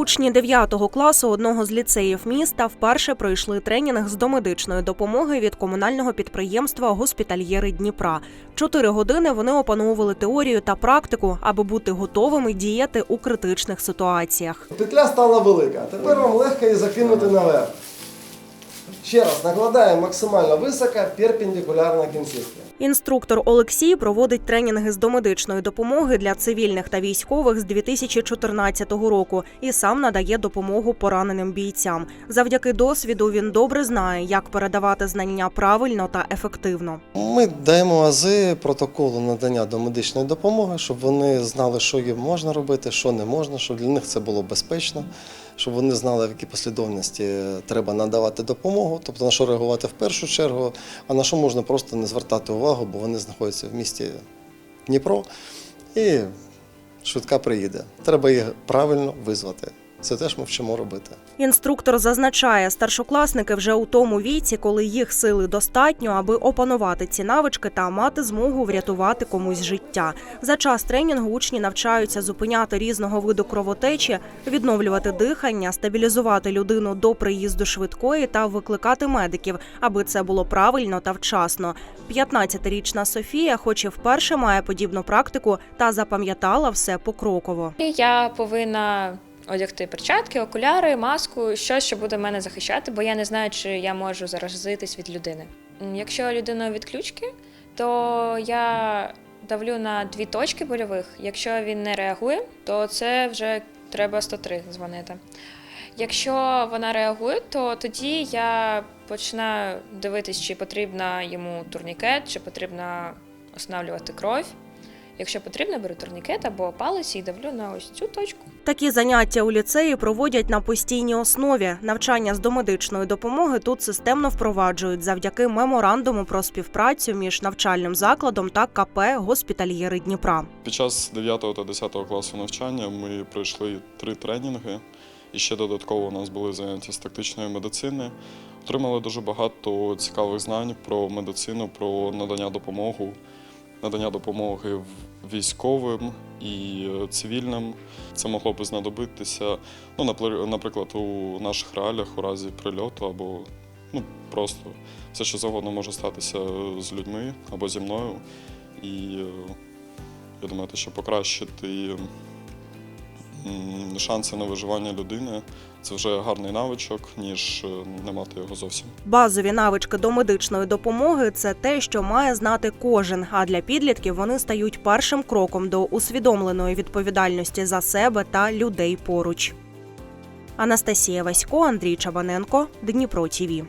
Учні 9 класу одного з ліцеїв міста вперше пройшли тренінг з домедичної допомоги від комунального підприємства Госпітальєри Дніпра. Чотири години вони опановували теорію та практику, аби бути готовими діяти у критичних ситуаціях. Петля стала велика. Тепер вам легко її закинути наверх. Ще раз накладаємо максимально високо, перпендикулярно кінцівки. Інструктор Олексій проводить тренінги з домедичної допомоги для цивільних та військових з 2014 року і сам надає допомогу пораненим бійцям. Завдяки досвіду він добре знає, як передавати знання правильно та ефективно. Ми даємо ази протоколу надання домедичної допомоги, щоб вони знали, що їм можна робити, що не можна, щоб для них це було безпечно, щоб вони знали, в якій послідовності треба надавати допомогу, тобто на що реагувати в першу чергу, а на що можна просто не звертати увагу, бо вони знаходяться в місті Дніпро і швидка приїде. Треба їх правильно визвати. Це теж ми вчимо робити. Інструктор зазначає, старшокласники вже у тому віці, коли їх сили достатньо, аби опанувати ці навички та мати змогу врятувати комусь життя. За час тренінгу учні навчаються зупиняти різного виду кровотечі, відновлювати дихання, стабілізувати людину до приїзду швидкої та викликати медиків, аби це було правильно та вчасно. 15-річна Софія, хоч і вперше має подібну практику, та запам'ятала все покроково. Я повинна одягти перчатки, окуляри, маску, щось, що буде мене захищати, бо я не знаю, чи я можу заразитись від людини. Якщо людина від ключки, то я давлю на дві точки больових. Якщо він не реагує, то це вже треба 103 дзвонити. Якщо вона реагує, то тоді я починаю дивитись, чи потрібна йому турнікет, чи потрібно останавлювати кров. Якщо потрібно, беру турнікет або палець і давлю на ось цю точку. Такі заняття у ліцеї проводять на постійній основі. Навчання з домедичної допомоги тут системно впроваджують завдяки меморандуму про співпрацю між навчальним закладом та КП Госпітальєри Дніпра. Під час 9 та 10 класу навчання ми пройшли три тренінги, і ще додатково у нас були заняття з тактичної медицини. Отримали дуже багато цікавих знань про медицину, про надання допомоги, надання допомоги військовим і е, цивільним. Це могло би знадобитися, ну, наприклад, у наших реаліях у разі прильоту або ну, просто все, що завгодно може статися з людьми або зі мною. І е, я думаю, те, що покращити шанси на виживання людини це вже гарний навичок, ніж е, не мати його зовсім. Базові навички домедичної допомоги це те, що має знати кожен. А для підлітків вони стають першим кроком до усвідомленої відповідальності за себе та людей поруч. Анастасія Васько, Андрій Чабаненко, Дніпро ТІВІ.